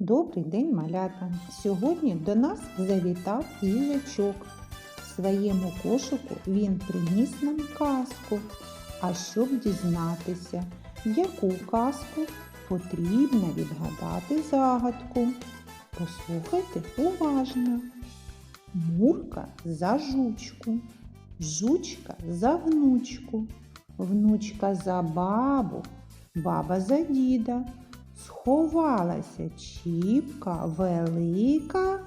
Добрий день, малята! Сьогодні до нас завітав їжачок. В своєму кошику він приніс нам казку. А щоб дізнатися, яку казку потрібно відгадати загадку. Послухайте уважно. Мурка за жучку, жучка за внучку, внучка за бабу, баба за діда. Сховалася чіпка велика.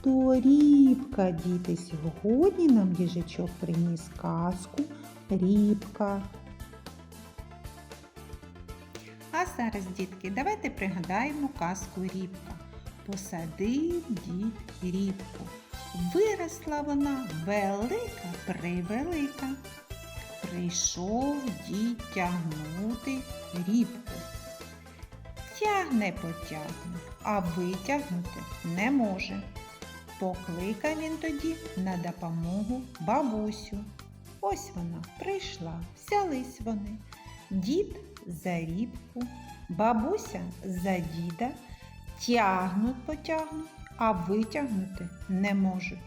То рібка, діти, сьогодні нам їжачок приніс казку рібка. А зараз, дітки, давайте пригадаємо казку Рібка. Посадив дід рібку. Виросла вона велика превелика. Прийшов дід тягнути рібку. Тягне потягне, а витягнути не може. Покликав він тоді на допомогу бабусю. Ось вона прийшла, взялись вони. Дід за рібку, бабуся за діда тягнуть потягнуть, а витягнути не можуть.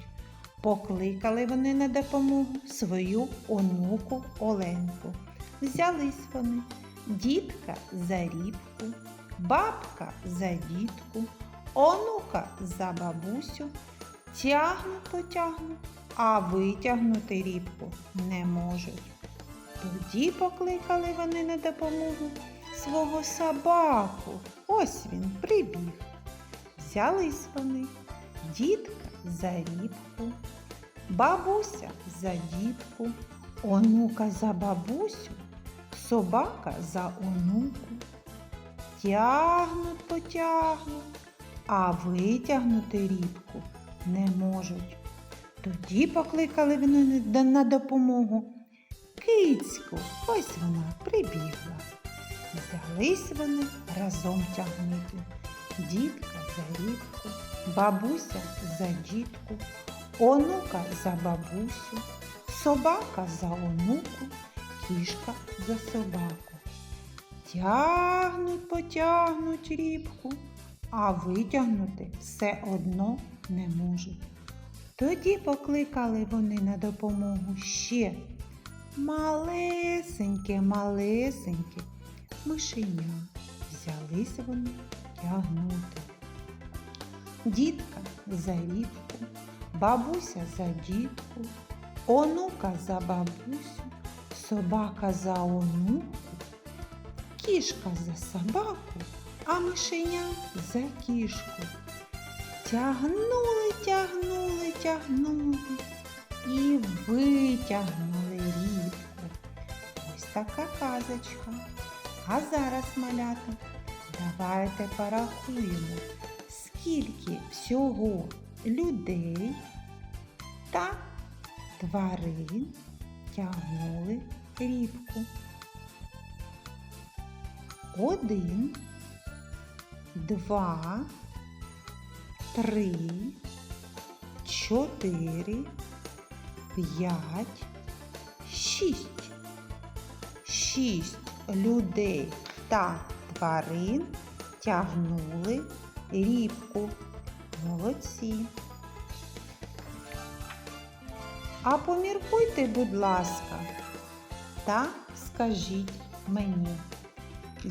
Покликали вони на допомогу свою онуку Оленку. Взялись вони дітка за рібку, бабка за дітку, онука за бабусю, тягнуть потягнуть, а витягнути рібку не можуть. Тоді покликали вони на допомогу свого собаку. Ось він прибіг. Взялись вони дітка за рібку, бабуся за дітку, онука за бабусю, собака за онуку. Тягнуть потягнуть, а витягнути рібку не можуть. Тоді покликали вони на допомогу кицьку. Ось вона прибігла. Взялись вони разом тягнути. Дітка за рібку, бабуся за дітку, онука за бабусю, собака за онуку, кішка за собаку. Тягнуть, потягнуть рібку, а витягнути все одно не можуть. Тоді покликали вони на допомогу ще малесеньке, малесеньке мишеня. Взялись вони тягнути. Дітка за рібку, бабуся за дітку, онука за бабусю, собака за онуку, кішка за собаку, а мишеня за кішку. Тягнули, тягнули, тягнули і витягнули рібку. Ось така казочка. А зараз, малята, давайте порахуємо, скільки всього людей та тварин тягнули рібку. Один, два, три, чотири, п'ять, шість. Шість людей та тварин тягнули рібку. Молодці. А поміркуйте, будь ласка, та скажіть мені,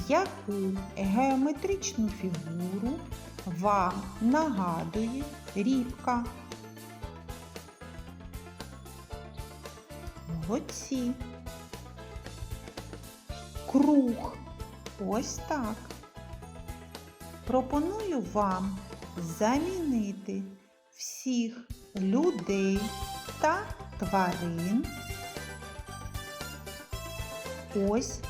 яку геометричну фігуру вам нагадує рібка? Молодці. Круг. Ось так. Пропоную вам замінити всіх людей та тварин. Ось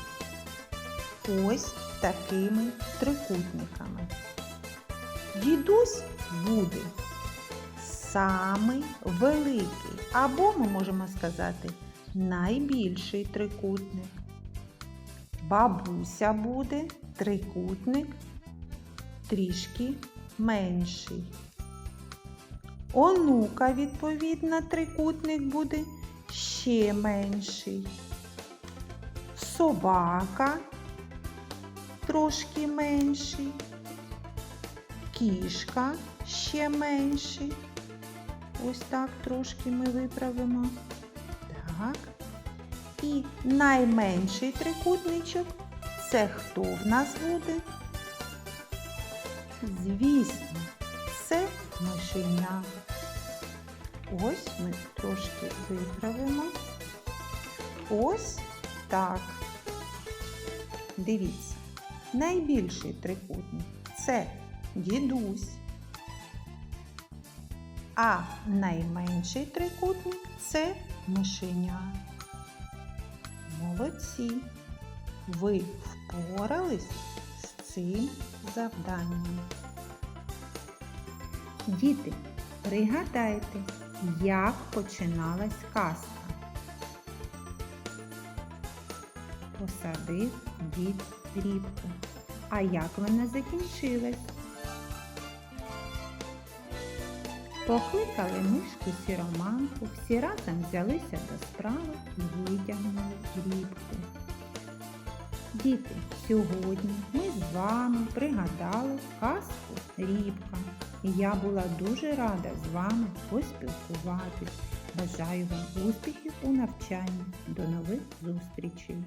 ось такими трикутниками. Дідусь буде самий великий, або ми можемо сказати найбільший трикутник. Бабуся буде трикутник трішки менший. Онука, відповідно, трикутник буде ще менший. Собака трошки менший. Кішка ще менший. Ось так трошки ми виправимо. Так. І найменший трикутничок це хто в нас буде? Звісно, це мишеня. Ось ми трошки виправимо. Ось так. Дивіться, найбільший трикутник це дідусь. А найменший трикутник це мишеня. Молодці. Ви впорались цим завданням. Діти, пригадайте, як починалась казка. Посадив дід рібку. А як вона закінчилась? Покликали мишку сіроманку, всі разом взялися до справи і витягнули рібку. Діти, сьогодні ми з вами пригадали казку Рібка. І я була дуже рада з вами поспілкуватись. Бажаю вам успіхів у навчанні. До нових зустрічей!